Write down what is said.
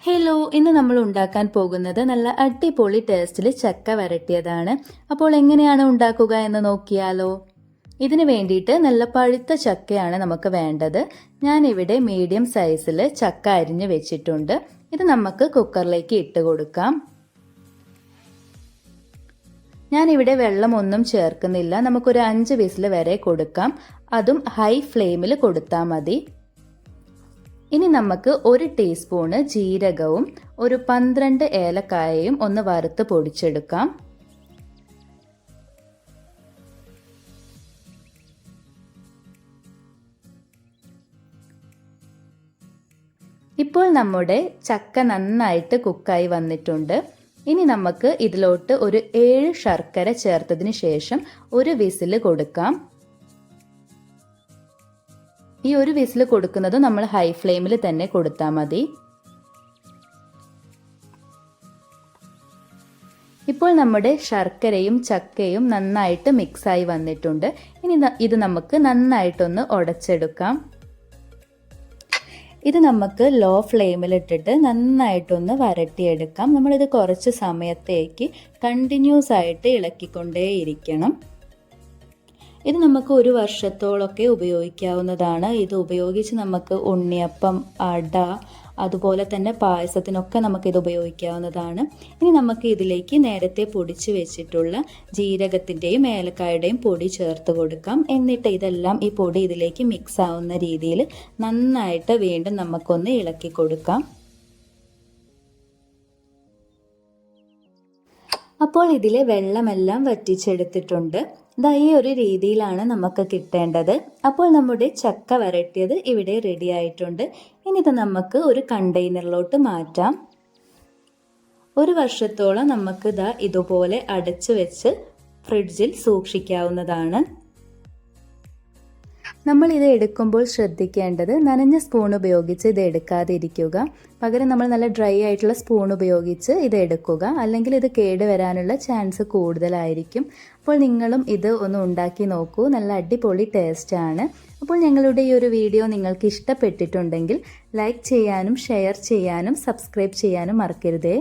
Hello ഇന്ന് നമ്മൾ ഉണ്ടാക്കാൻ പോകുന്നത് നല്ല അടിപൊളി ടേസ്റ്റിൽ ചക്ക വരട്ടിയതാണ്. അപ്പോൾ എങ്ങനെയാണ് ഉണ്ടാക്കുക എന്ന് നോക്കിയാലോ? ഇതിന് വേണ്ടിയിട്ട് നല്ല പഴുത്ത ചക്കയാണ് നമുക്ക് വേണ്ടത്. ഞാനിവിടെ മീഡിയം സൈസിൽ ചക്ക അരിഞ്ഞ് വെച്ചിട്ടുണ്ട്. ഇത് നമുക്ക് കുക്കറിലേക്ക് ഇട്ട് കൊടുക്കാം. ഞാനിവിടെ വെള്ളമൊന്നും ചേർക്കുന്നില്ല. നമുക്കൊരു അഞ്ച് വിസിൽ വരെ കൊടുക്കാം. അതും ഹൈ ഫ്ലെയിമിൽ കൊടുത്താൽ മതി. ഇനി നമുക്ക് ഒരു ടീസ്പൂണ് ജീരകവും ഒരു പന്ത്രണ്ട് ഏലക്കായയും ഒന്ന് വറുത്ത് പൊടിച്ചെടുക്കാം. ഇപ്പോൾ നമ്മുടെ ചക്ക നന്നായിട്ട് കുക്കായി വന്നിട്ടുണ്ട്. ഇനി നമുക്ക് ഇതിലോട്ട് ഒരു ഏഴ് ശർക്കര ചേർത്തതിന് ശേഷം ഒരു വിസിൽ കൊടുക്കാം. ഈ ഒരു വിസിൽ കൊടുക്കുന്നത് നമ്മൾ ഹൈ ഫ്ലെയിമിൽ തന്നെ കൊടുത്താൽ മതി. ഇപ്പോൾ നമ്മുടെ ശർക്കരയും ചക്കയും നന്നായിട്ട് മിക്സായി വന്നിട്ടുണ്ട്. ഇനി ഇത് നമുക്ക് നന്നായിട്ടൊന്ന് ഉടച്ചെടുക്കാം. ഇത് നമുക്ക് ലോ ഫ്ലെയിമിൽ ഫ്ലെയിമിലിട്ടിട്ട് നന്നായിട്ടൊന്ന് വരട്ടിയെടുക്കാം. നമ്മളിത് കുറച്ച് സമയത്തേക്ക് കണ്ടിന്യൂസ് ആയിട്ട് ഇളക്കിക്കൊണ്ടേയിരിക്കണം. ഇത് നമുക്ക് ഒരു വർഷത്തോളൊക്കെ ഉപയോഗിക്കാവുന്നതാണ്. ഇത് ഉപയോഗിച്ച് നമുക്ക് ഉണ്ണിയപ്പം അട അതുപോലെ തന്നെ പായസത്തിനൊക്കെ നമുക്ക് ഇത് ഉപയോഗിക്കാവുന്നതാണ്. ഇനി നമുക്ക് ഇതിലേക്ക് നേരത്തെ പൊടിച്ച് വെച്ചിട്ടുള്ള ജീരകത്തിന്റെയും ഏലക്കായുടെയും പൊടി ചേർത്ത് കൊടുക്കാം. എന്നിട്ട് ഇതെല്ലാം ഈ പൊടി ഇതിലേക്ക് മിക്സ് ആവുന്ന രീതിയിൽ നന്നായിട്ട് വീണ്ടും നമുക്കൊന്ന് ഇളക്കി കൊടുക്കാം. അപ്പോൾ ഇതിലെ വെള്ളമെല്ലാം വറ്റിച്ചെടുത്തിട്ടുണ്ട്. ഇതാ ഈ ഒരു രീതിയിലാണ് നമുക്ക് കിട്ടേണ്ടത്. അപ്പോൾ നമ്മുടെ ചക്ക വരട്ടിയത് ഇവിടെ റെഡി ആയിട്ടുണ്ട്. ഇനി ഇത് നമുക്ക് ഒരു കണ്ടെയ്നറിലോട്ട് മാറ്റാം. ഒരു വർഷത്തോളം നമുക്ക് ഇതാ ഇതുപോലെ അടച്ചു വെച്ച് ഫ്രിഡ്ജിൽ സൂക്ഷിക്കാവുന്നതാണ്. നമ്മൾ ഇത് എടുക്കുമ്പോൾ ശ്രദ്ധിക്കേണ്ടത് നനഞ്ഞ സ്പൂൺ ഉപയോഗിച്ച് ഇത് എടുക്കാതെ ഇരിക്കുക പകരം നമ്മൾ നല്ല ഡ്രൈ ആയിട്ടുള്ള സ്പൂൺ ഉപയോഗിച്ച് ഇത് എടുക്കുക. അല്ലെങ്കിൽ ഇത് കേട് വരാനുള്ള ചാൻസ് കൂടുതലായിരിക്കും. അപ്പോൾ നിങ്ങളും ഇത് ഒന്ന് ഉണ്ടാക്കി നോക്കൂ. നല്ല അടിപൊളി ടേസ്റ്റ് ആണ്. അപ്പോൾ ഞങ്ങളുടെ ഈ ഒരു വീഡിയോ നിങ്ങൾക്ക് ഇഷ്ടപ്പെട്ടിട്ടുണ്ടെങ്കിൽ ലൈക്ക് ചെയ്യാനും ഷെയർ ചെയ്യാനും സബ്സ്ക്രൈബ് ചെയ്യാനും മറക്കരുതേ.